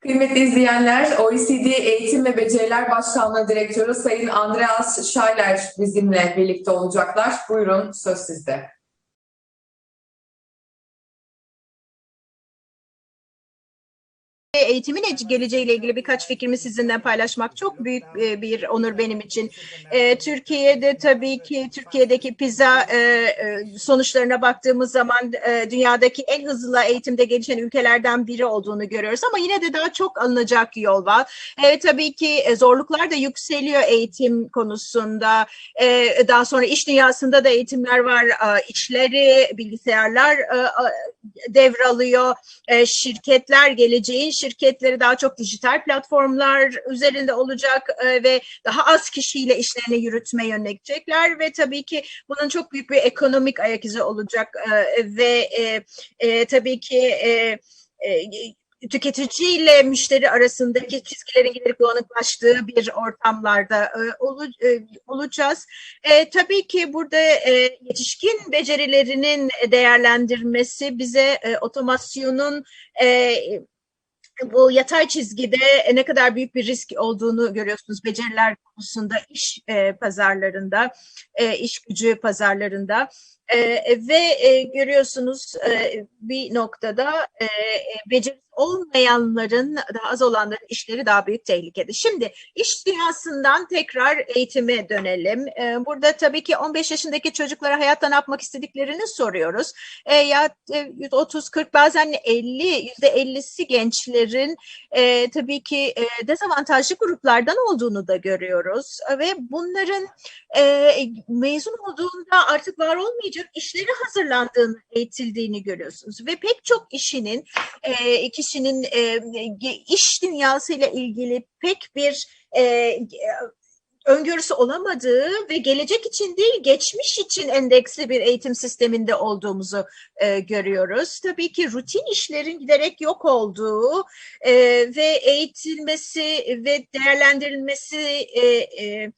Kıymetli izleyenler, OECD Eğitim ve Beceriler Başkanlığı Direktörü Sayın Andreas Schailer bizimle birlikte olacaklar. Buyurun, söz sizde. Eğitimin geleceğiyle ilgili birkaç fikrimi sizinle paylaşmak çok büyük e, bir onur benim için. E, Türkiye'de tabii ki Türkiye'deki e, sonuçlarına baktığımız zaman dünyadaki en hızlı eğitimde gelişen ülkelerden biri olduğunu görüyoruz ama yine de daha çok alınacak yol var. Evet tabii ki zorluklar da yükseliyor eğitim konusunda. Daha sonra iş dünyasında da eğitimler var. İşleri, bilgisayarlar devralıyor. Şirketler geleceğin şirketleri daha çok dijital platformlar üzerinde olacak e, ve daha az kişiyle işlerini yürütme yönelecekler ve tabii ki bunun çok büyük bir ekonomik ayak izi olacak e, ve e, tabii ki e, tüketici ile müşteri arasındaki çizgilerin giderek bulanıklaştığı bir ortamlarda e, ol, e, olacağız. E, tabii ki burada e, yetişkin becerilerinin değerlendirmesi bize e, otomasyonun e, bu yatay çizgide ne kadar büyük bir risk olduğunu görüyorsunuz. Beceriler konusunda iş e, pazarlarında, e, iş gücü pazarlarında. E, ve e, görüyorsunuz e, bir noktada e, beceri olmayanların, daha az olanların işleri daha büyük tehlikede. Şimdi iş dünyasından tekrar eğitime dönelim. Ee, burada tabii ki 15 yaşındaki çocuklara hayatta ne yapmak istediklerini soruyoruz. Ee, ya 30, e, 40 bazen 50, yüzde 50'si gençlerin e, tabii ki e, dezavantajlı gruplardan olduğunu da görüyoruz. Ve bunların e, mezun olduğunda artık var olmayacak işleri hazırlandığını, eğitildiğini görüyorsunuz. Ve pek çok işinin e, kişinin e, iş dünyasıyla ilgili pek bir e, öngörüsü olamadığı ve gelecek için değil geçmiş için endeksli bir eğitim sisteminde olduğumuzu e, görüyoruz. Tabii ki rutin işlerin giderek yok olduğu e, ve eğitilmesi ve değerlendirilmesi e, e,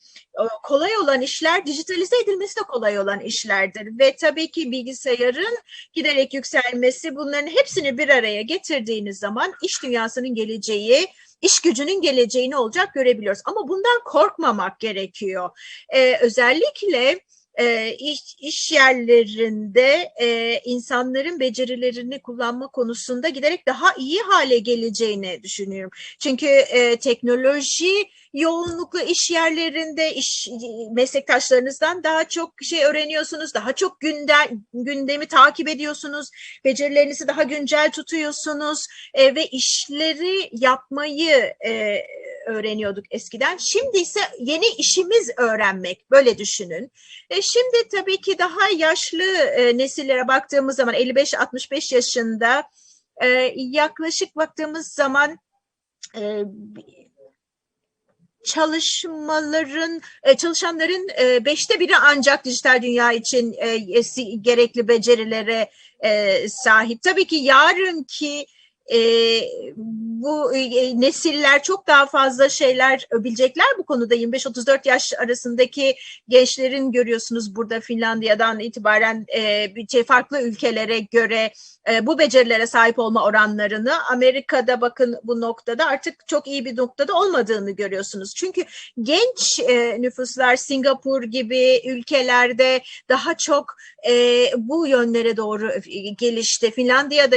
kolay olan işler dijitalize edilmesi de kolay olan işlerdir ve tabii ki bilgisayarın giderek yükselmesi bunların hepsini bir araya getirdiğiniz zaman iş dünyasının geleceği iş gücünün geleceğini olacak görebiliyoruz. Ama bundan korkmamak gerekiyor. Ee, özellikle e, iş, iş yerlerinde e, insanların becerilerini kullanma konusunda giderek daha iyi hale geleceğini düşünüyorum. Çünkü e, teknoloji yoğunluklu iş yerlerinde iş meslektaşlarınızdan daha çok şey öğreniyorsunuz, daha çok gündem, gündemi takip ediyorsunuz, becerilerinizi daha güncel tutuyorsunuz e, ve işleri yapmayı e, öğreniyorduk eskiden. Şimdi ise yeni işimiz öğrenmek. Böyle düşünün. E, şimdi tabii ki daha yaşlı e, nesillere baktığımız zaman 55-65 yaşında e, yaklaşık baktığımız zaman e, çalışmaların e, çalışanların e, beşte biri ancak dijital dünya için e, gerekli becerilere sahip. Tabii ki yarınki e, bu e, nesiller çok daha fazla şeyler bilecekler bu konuda 25-34 yaş arasındaki gençlerin görüyorsunuz burada Finlandiya'dan itibaren e, şey farklı ülkelere göre e, bu becerilere sahip olma oranlarını Amerika'da bakın bu noktada artık çok iyi bir noktada olmadığını görüyorsunuz. Çünkü genç e, nüfuslar Singapur gibi ülkelerde daha çok e, bu yönlere doğru gelişti. Finlandiya'da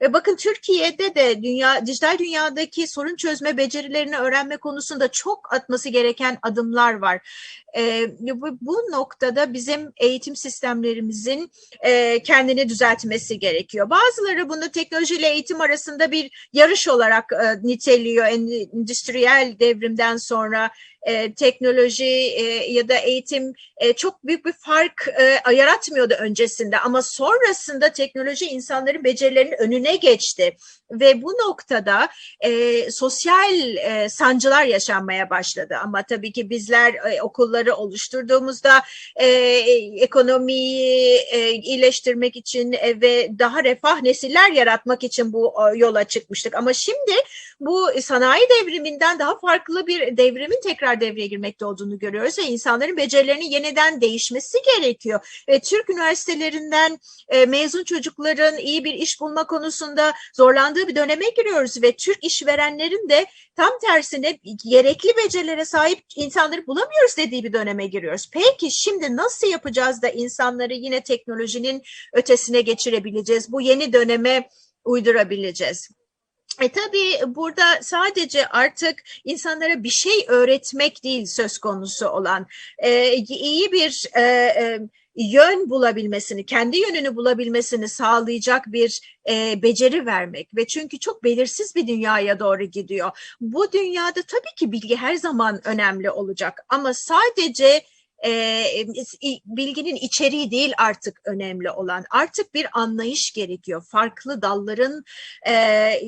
ve bakın Türkiye'de de dünya dijital dünyadaki sorun çözme becerilerini öğrenme konusunda çok atması gereken adımlar var. E, bu, bu noktada bizim eğitim sistemlerimizin e, kendini düzeltmesi gerekiyor. Bazıları bunu teknolojiyle eğitim arasında bir yarış olarak e, niteliyor. Endüstriyel devrimden sonra e, teknoloji e, ya da eğitim e, çok büyük bir fark e, yaratmıyordu öncesinde. Ama sonrasında teknoloji insanların becerilerinin önüne geçti. Ve bu noktada e, sosyal e, sancılar yaşanmaya başladı. Ama tabii ki bizler e, okulları oluşturduğumuzda e, ekonomiyi e, iyileştirmek için e, ve daha refah nesiller yaratmak için bu yola çıkmıştık. Ama şimdi bu sanayi devriminden daha farklı bir devrimin tekrar tekrar devreye girmekte olduğunu görüyoruz ve insanların becerilerinin yeniden değişmesi gerekiyor. E, Türk üniversitelerinden e, mezun çocukların iyi bir iş bulma konusunda zorlandığı bir döneme giriyoruz ve Türk işverenlerin de tam tersine gerekli becerilere sahip insanları bulamıyoruz dediği bir döneme giriyoruz. Peki şimdi nasıl yapacağız da insanları yine teknolojinin ötesine geçirebileceğiz? Bu yeni döneme uydurabileceğiz. E tabii burada sadece artık insanlara bir şey öğretmek değil söz konusu olan e, iyi bir e, e, yön bulabilmesini, kendi yönünü bulabilmesini sağlayacak bir e, beceri vermek ve çünkü çok belirsiz bir dünyaya doğru gidiyor. Bu dünyada tabii ki bilgi her zaman önemli olacak ama sadece e, bilginin içeriği değil artık önemli olan. Artık bir anlayış gerekiyor. Farklı dalların e,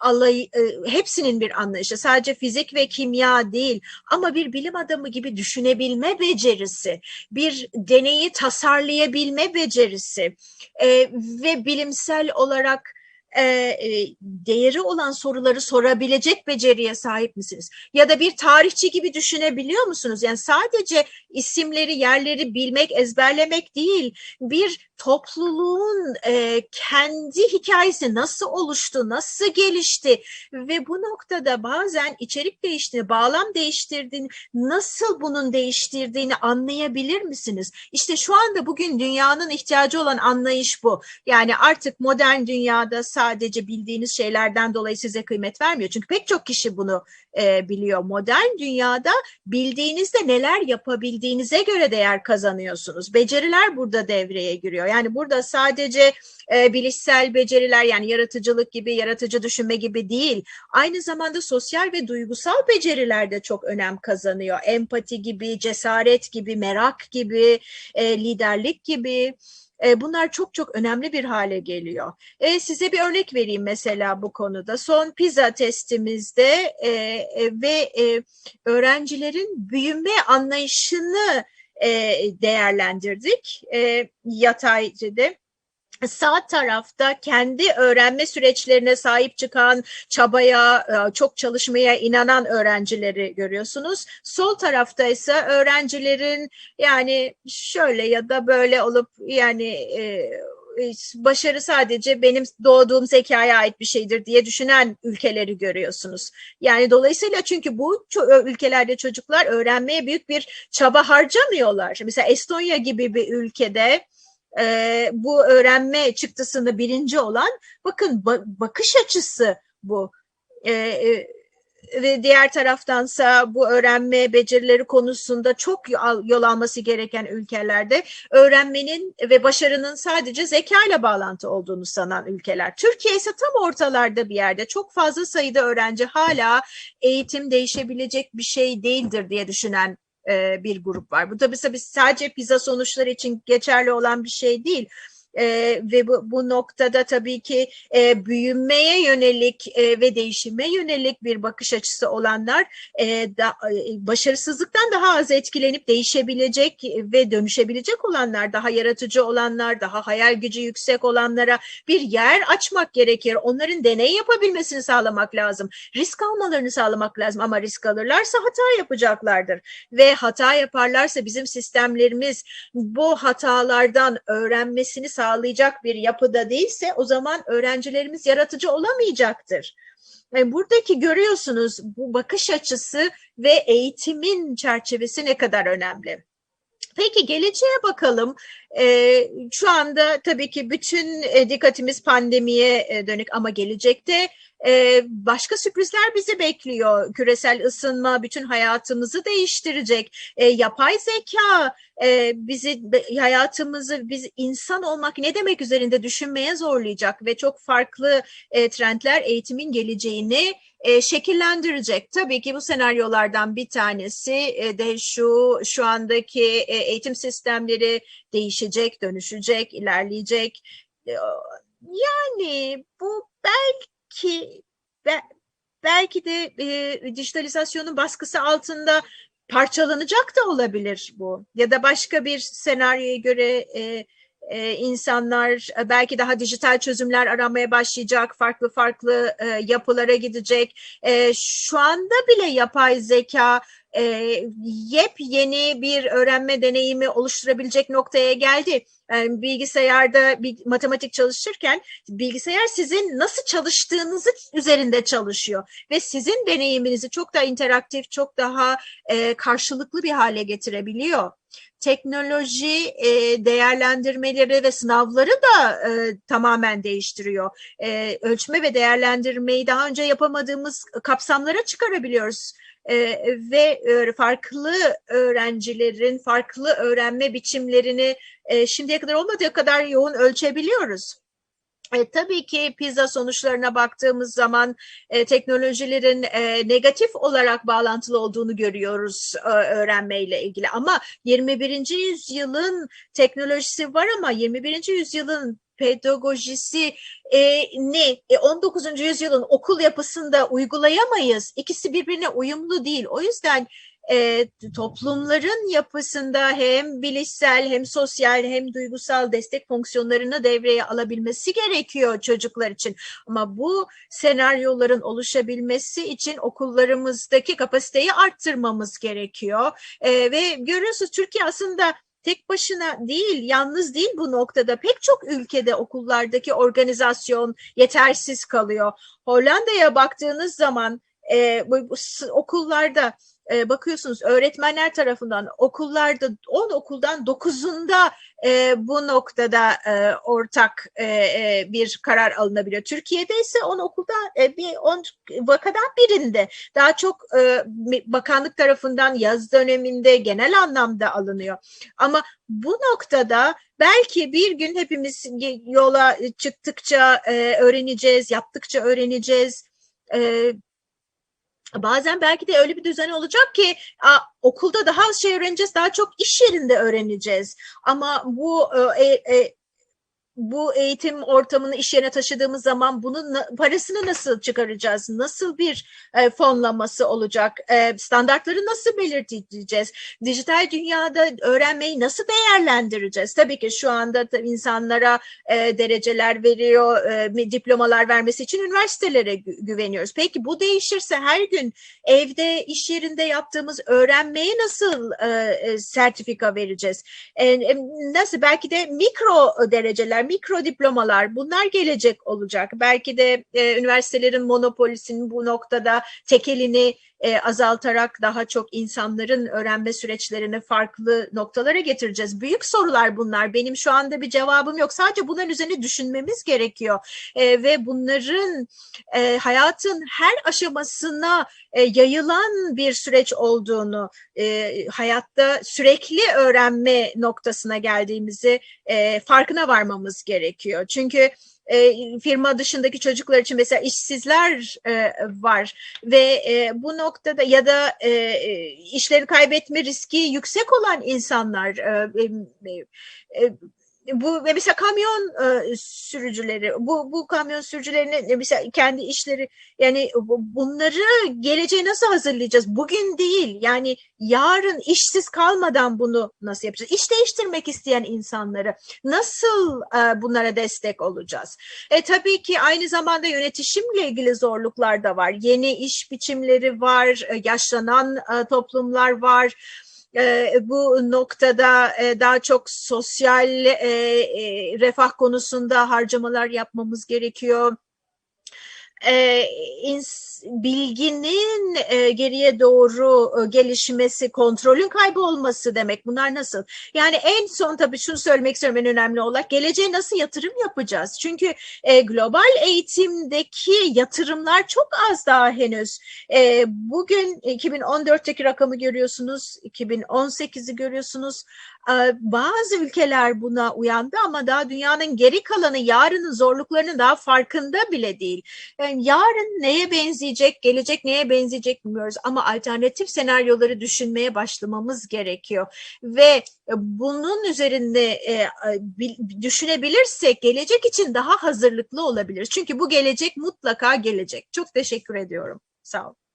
alay, e, hepsinin bir anlayışı. Sadece fizik ve kimya değil ama bir bilim adamı gibi düşünebilme becerisi, bir deneyi tasarlayabilme becerisi e, ve bilimsel olarak e, e, değeri olan soruları sorabilecek beceriye sahip misiniz? Ya da bir tarihçi gibi düşünebiliyor musunuz? Yani sadece isimleri, yerleri bilmek, ezberlemek değil, bir topluluğun e, kendi hikayesi nasıl oluştu, nasıl gelişti ve bu noktada bazen içerik değiştiğini, bağlam değiştirdiğini, nasıl bunun değiştirdiğini anlayabilir misiniz? İşte şu anda bugün dünyanın ihtiyacı olan anlayış bu. Yani artık modern dünyada sadece bildiğiniz şeylerden dolayı size kıymet vermiyor. Çünkü pek çok kişi bunu e, biliyor. Modern dünyada bildiğinizde neler yapabildiğinize göre değer kazanıyorsunuz. Beceriler burada devreye giriyor. Yani burada sadece e, bilişsel beceriler yani yaratıcılık gibi, yaratıcı düşünme gibi değil. Aynı zamanda sosyal ve duygusal beceriler de çok önem kazanıyor. Empati gibi, cesaret gibi, merak gibi, e, liderlik gibi. Bunlar çok çok önemli bir hale geliyor. E, size bir örnek vereyim mesela bu konuda. Son PISA testimizde e, ve e, öğrencilerin büyüme anlayışını e, değerlendirdik. E, yataycıda sağ tarafta kendi öğrenme süreçlerine sahip çıkan, çabaya, e, çok çalışmaya inanan öğrencileri görüyorsunuz. Sol tarafta ise öğrencilerin yani şöyle ya da böyle olup yani e, başarı sadece benim doğduğum zekaya ait bir şeydir diye düşünen ülkeleri görüyorsunuz. Yani dolayısıyla çünkü bu ülkelerde çocuklar öğrenmeye büyük bir çaba harcamıyorlar. Mesela Estonya gibi bir ülkede e, bu öğrenme çıktısını birinci olan bakın ba bakış açısı bu. E, e, ve diğer taraftansa bu öğrenme becerileri konusunda çok yol alması gereken ülkelerde öğrenmenin ve başarının sadece zeka ile bağlantı olduğunu sanan ülkeler. Türkiye ise tam ortalarda bir yerde çok fazla sayıda öğrenci hala eğitim değişebilecek bir şey değildir diye düşünen e, bir grup var. Bu tabii, tabii sadece pizza sonuçları için geçerli olan bir şey değil e, ve bu, bu noktada tabii ki e, büyümeye yönelik e, ve değişime yönelik bir bakış açısı olanlar e, da, e, başarısızlıktan daha az etkilenip değişebilecek ve dönüşebilecek olanlar, daha yaratıcı olanlar, daha hayal gücü yüksek olanlara bir yer açmak gerekir. Onların deney yapabilmesini sağlamak lazım. Risk almalarını sağlamak lazım ama risk alırlarsa hata yapacaklardır. Ve hata yaparlarsa bizim sistemlerimiz bu hatalardan öğrenmesini sağlayacak bir yapıda değilse o zaman öğrencilerimiz yaratıcı olamayacaktır. Yani buradaki görüyorsunuz bu bakış açısı ve eğitimin çerçevesi ne kadar önemli. Peki geleceğe bakalım. Ee, şu anda tabii ki bütün e, dikkatimiz pandemiye e, dönük ama gelecekte e, başka sürprizler bizi bekliyor. Küresel ısınma bütün hayatımızı değiştirecek. E, yapay zeka e, bizi hayatımızı biz insan olmak ne demek üzerinde düşünmeye zorlayacak ve çok farklı e, trendler eğitimin geleceğini e, şekillendirecek. Tabii ki bu senaryolardan bir tanesi de şu şu andaki eğitim sistemleri değişecek, dönüşecek, ilerleyecek. Yani bu belki be, belki de e, dijitalizasyonun baskısı altında parçalanacak da olabilir bu. Ya da başka bir senaryoya göre e, e, insanlar belki daha dijital çözümler aramaya başlayacak, farklı farklı e, yapılara gidecek. E, şu anda bile yapay zeka e, yepyeni bir öğrenme deneyimi oluşturabilecek noktaya geldi. Yani bilgisayarda bir matematik çalışırken bilgisayar sizin nasıl çalıştığınızı üzerinde çalışıyor ve sizin deneyiminizi çok daha interaktif, çok daha e, karşılıklı bir hale getirebiliyor teknoloji e, değerlendirmeleri ve sınavları da e, tamamen değiştiriyor. E, ölçme ve değerlendirmeyi daha önce yapamadığımız kapsamlara çıkarabiliyoruz. E, ve e, farklı öğrencilerin farklı öğrenme biçimlerini e, şimdiye kadar olmadığı kadar yoğun ölçebiliyoruz. E, tabii ki PISA sonuçlarına baktığımız zaman e, teknolojilerin e, negatif olarak bağlantılı olduğunu görüyoruz e, öğrenmeyle ilgili. Ama 21. yüzyılın teknolojisi var ama 21. yüzyılın pedagojisi e, ne? E, 19. yüzyılın okul yapısında uygulayamayız. İkisi birbirine uyumlu değil. O yüzden e, toplumların yapısında hem bilişsel hem sosyal hem duygusal destek fonksiyonlarını devreye alabilmesi gerekiyor çocuklar için. Ama bu senaryoların oluşabilmesi için okullarımızdaki kapasiteyi arttırmamız gerekiyor. E, ve görüyorsunuz Türkiye aslında tek başına değil, yalnız değil bu noktada. Pek çok ülkede okullardaki organizasyon yetersiz kalıyor. Hollanda'ya baktığınız zaman e, bu, okullarda e, bakıyorsunuz öğretmenler tarafından okullarda 10 okuldan 9'unda e, bu noktada e, ortak bir karar alınabiliyor. Türkiye'de ise 10 okulda bir 10 vakadan birinde daha çok bakanlık tarafından yaz döneminde genel anlamda alınıyor. Ama bu noktada belki bir gün hepimiz yola çıktıkça öğreneceğiz, yaptıkça öğreneceğiz. Bazen belki de öyle bir düzen olacak ki a, okulda daha az şey öğreneceğiz, daha çok iş yerinde öğreneceğiz. Ama bu e, e, bu eğitim ortamını iş yerine taşıdığımız zaman bunun parasını nasıl çıkaracağız? Nasıl bir e, fonlaması olacak? E, standartları nasıl belirleyeceğiz? Dijital dünyada öğrenmeyi nasıl değerlendireceğiz? Tabii ki şu anda insanlara e, dereceler veriyor, e, diplomalar vermesi için üniversitelere gü güveniyoruz. Peki bu değişirse her gün evde, iş yerinde yaptığımız öğrenmeyi nasıl e, e, sertifika vereceğiz? E, nasıl? Belki de mikro dereceler, mikro diplomalar bunlar gelecek olacak. Belki de e, üniversitelerin monopolisinin bu noktada tekelini e, azaltarak daha çok insanların öğrenme süreçlerini farklı noktalara getireceğiz. Büyük sorular bunlar. Benim şu anda bir cevabım yok. Sadece bunların üzerine düşünmemiz gerekiyor. E, ve bunların e, hayatın her aşamasına e, yayılan bir süreç olduğunu, e, hayatta sürekli öğrenme noktasına geldiğimizi e, farkına varmamız gerekiyor. Çünkü e, firma dışındaki çocuklar için mesela işsizler e, var ve e, bu noktada ya da işleri kaybetme riski yüksek olan insanlar bu mesela kamyon e, sürücüleri bu bu kamyon sürücülerinin mesela kendi işleri yani bunları geleceğe nasıl hazırlayacağız? Bugün değil yani yarın işsiz kalmadan bunu nasıl yapacağız? İş değiştirmek isteyen insanları nasıl e, bunlara destek olacağız? E tabii ki aynı zamanda yönetişimle ilgili zorluklar da var. Yeni iş biçimleri var, e, yaşlanan e, toplumlar var e, bu noktada e, daha çok sosyal e, e, refah konusunda harcamalar yapmamız gerekiyor. E, ins bilginin e, geriye doğru e, gelişmesi, kontrolün kaybolması demek. Bunlar nasıl? Yani en son tabii şunu söylemek istiyorum en önemli olarak geleceğe nasıl yatırım yapacağız? Çünkü e, global eğitimdeki yatırımlar çok az daha henüz. E, bugün 2014'teki rakamı görüyorsunuz, 2018'i görüyorsunuz. E, bazı ülkeler buna uyandı ama daha dünyanın geri kalanı yarının zorluklarının daha farkında bile değil. Yani yarın neye benzeyecek, gelecek neye benzeyecek bilmiyoruz ama alternatif senaryoları düşünmeye başlamamız gerekiyor ve e, bunun üzerinde e, düşünebilirsek gelecek için daha hazırlıklı olabiliriz. Çünkü bu gelecek mutlaka gelecek. Çok teşekkür ediyorum. Sağ olun.